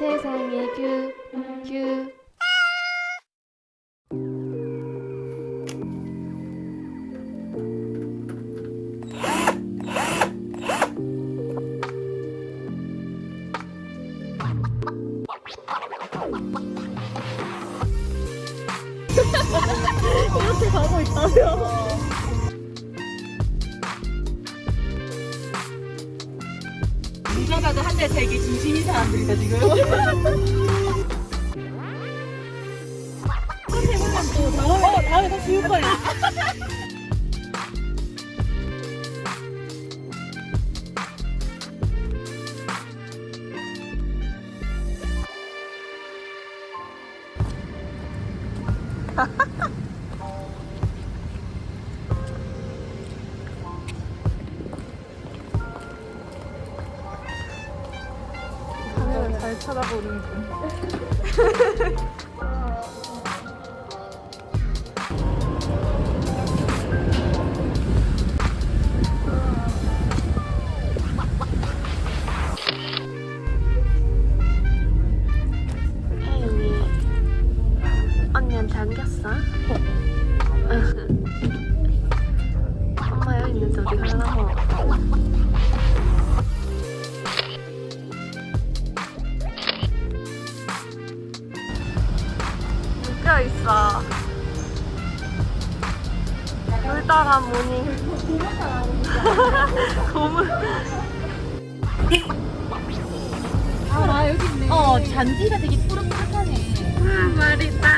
세상에 큐, 봐도 한대 세기 진심인 사람들이다 지금. 어, 다음에 더 지울 거야. 쳐다보는 분. 물 따라 무늬. 고물. 아 여기 있네. 어 잔디가 되게 푸릇푸릇하네. 아, 말이다.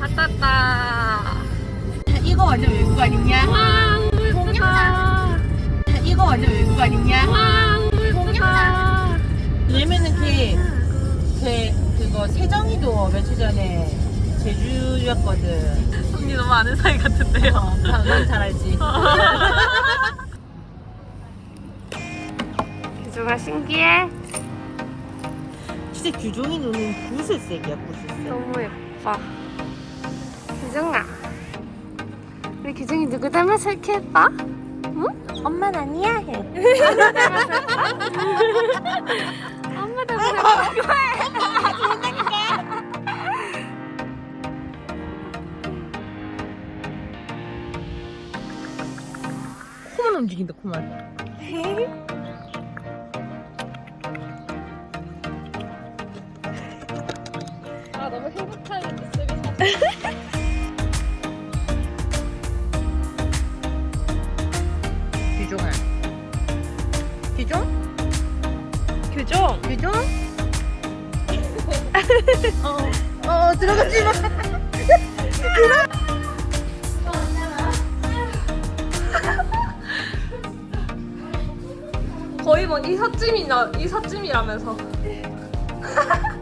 받았다. 이거 완전 외국 아니냐? 완전 외국 아니냐? 와, 너무 예쁘다. 왜냐면은 걔, 걔 그거 세정이도 며칠 전에 제주였거든. 언니 너무 아는 사이 같은데요. 어, 난잘 알지. 기주가 신기해. 진짜 규종이 눈은 구슬색이야 구슬색. 너무 예뻐. 기정아. 우리 기정이 누구 닮아서 이렇게 예뻐? 응? 엄마는 아니야 해. 엄마 닮아서 예뻐? 코만 움직인다 코만. 아 너무 행복한 모습이 규종아. 규종? 규정. 규종? 어, 어 들어가지 마. 거의 뭐 이삿짐이나 이삿짐이라면서.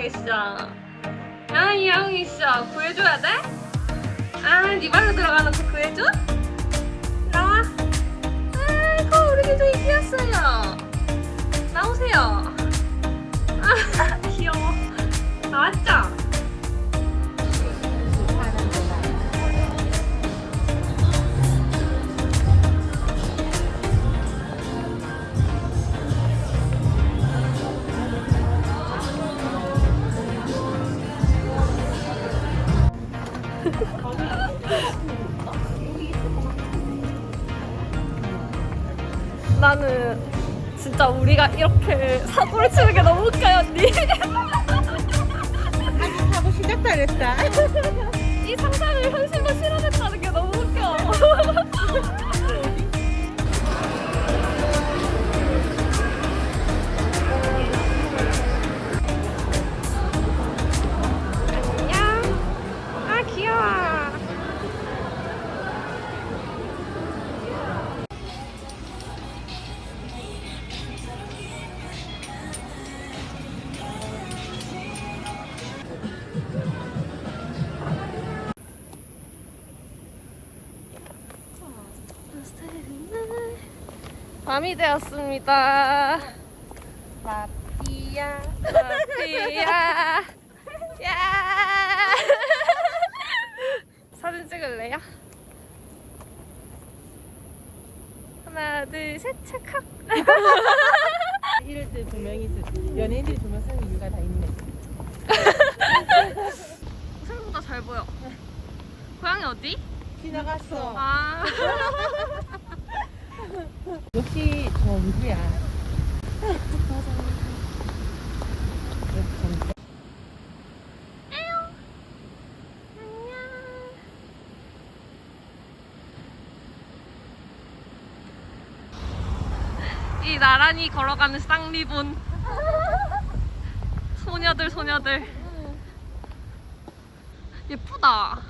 아 야옹 있어. 아 야옹 있어 구해줘야 돼? 아네 발로 들어가는 거 구해줘? 나와. 아이고 우리 개종이 귀엽어요. 나오세요. 아 귀여워. 나왔죠? 이렇게 사고를 치는 게 너무 웃겨요 밤이 되었습니다. 마피아. 마피아. 야. 사진 찍을래요? 하나, 둘, 셋, 찰칵. 이럴 때두 명이서 연예인들이 두명 쓰는 이유가 다 있네. 생각보다 잘 보여. 고양이 어디? 지나갔어. 아. 역시 저 누구야? 이 나란히 걸어가는 쌍리본 소녀들 소녀들. 예쁘다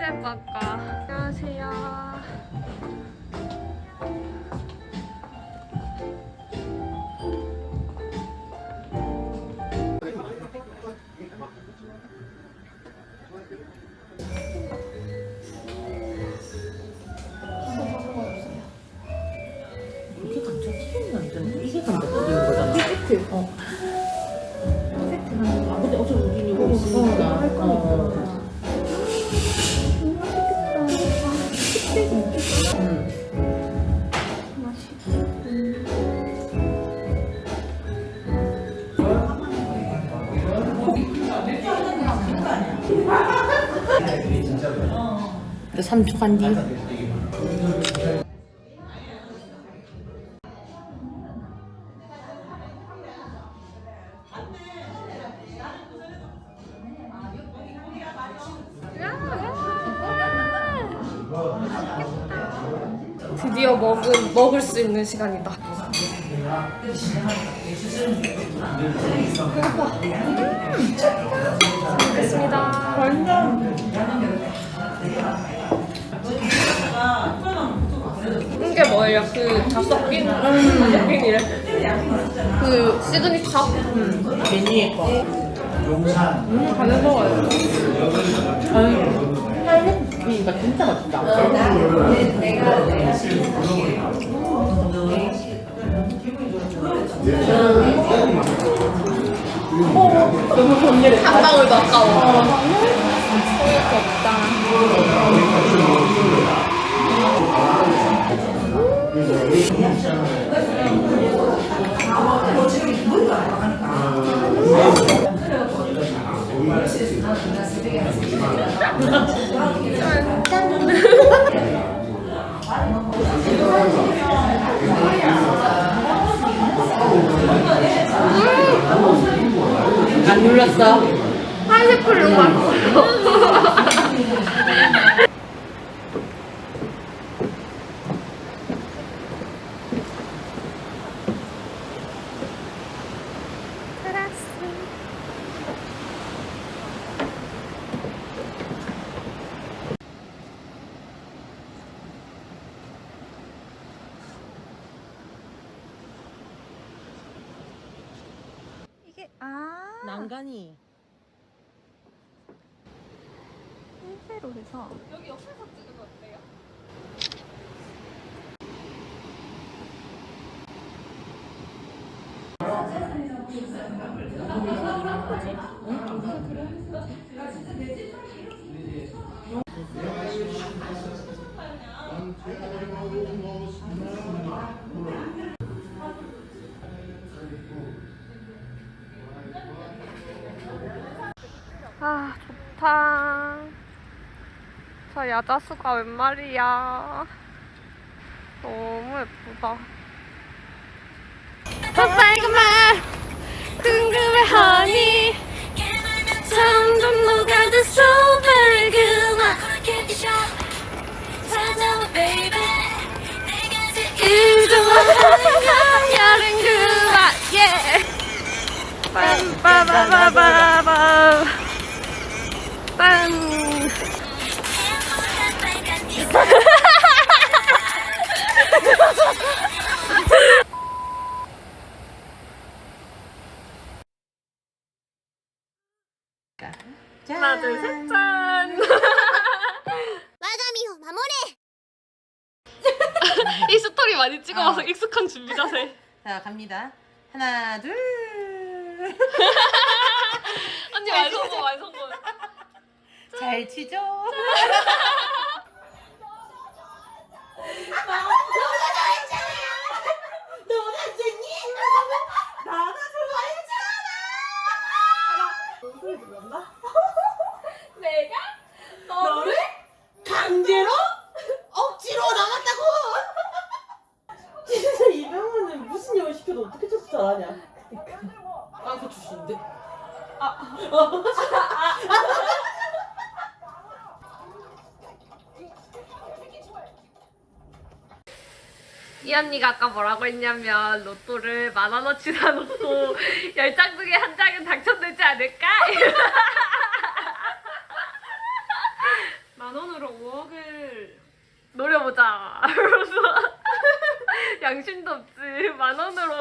수제바가 안녕하세요 3초 간 뒤. 드디어 먹은, 먹을 수 있는 시간이다. 배고파 이게 뭐예요? 그 잡석빈? 잡석빈이래 그 시그니처? 메뉴에 거. 음, 간을 먹어요 아니, 팔레트니까 진짜 맛있다. 한 방울도 아까워 소울 수 없다 눌렀어? 한시풀로 맛있어 이게 아 난간이. 실제로 해서. 여기 옆에서 찍으면 어때요? 아 좋다. 저 야자수가 웬 말이야. 너무 예쁘다. 궁금해하니 점점 녹아든 strawberry 그 맛. 제일 좋아하는 건 여름 그 맛. 예. 빰빠바바바바. 빰. 하나 둘 셋 짠. 我が身を守れ 이 스토리 많이 찍어봐서 익숙한 준비 자세. 자 갑니다. 하나 둘. 언니 완성도 완성도. 잘 치죠. 잘하냐? 깡패 출신인데. 이 언니가 아까 뭐라고 했냐면 로또를 만 원어치 사놓고 열 장 중에 한 장은 당첨되지 않을까? 만 원으로 5억을 노려보자. 양심도 없지. 만 원으로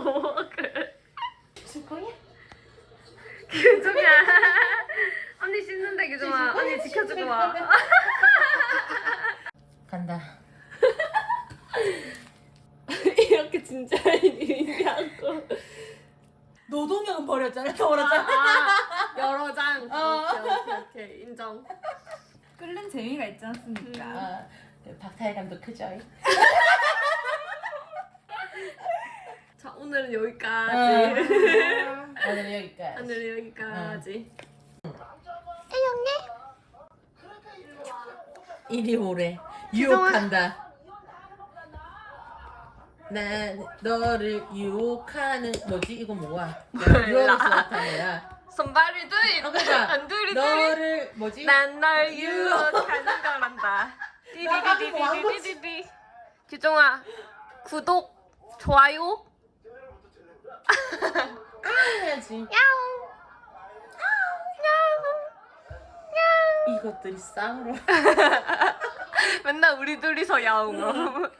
5억을. 줄 거야? 규종아. 언니 씻는데 규종아. 언니 지켜주고 와. 간다. 이렇게 진짜 일이냐고. 노동력은 버렸잖아. 버렸잖아. 아, 여러 장. 어. 오케이, 오케이, 오케이. 인정. 끓는 재미가 있지 않습니까? 아, 그 박타일 감독 크죠? 자, 오늘은 여기까지. 오늘 여기까지. 오늘은 여기까지. 이리 오래. 유혹한다. 난 너를 유혹하는 뭐지 이거 뭐야? 유혹해서 나타낸 거야. 손발이 어, 그러니까 안 두리 두리. 너를 뭐지? 난널 유혹하는 거란다. 띠디디디디디디디. 규종아, 구독, 좋아요. 해야지. 이것들이 쌍으로. 맨날 우리 둘이서 야옹. 야옹.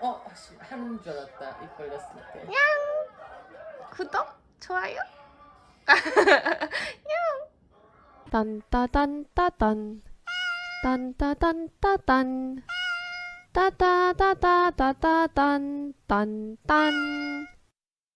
어, 씨, 하는 줄 알았다. 입 벌렸을 때. 구독, 좋아요. 딴따단따단 딴따단따단 따다다다다다단 딴딴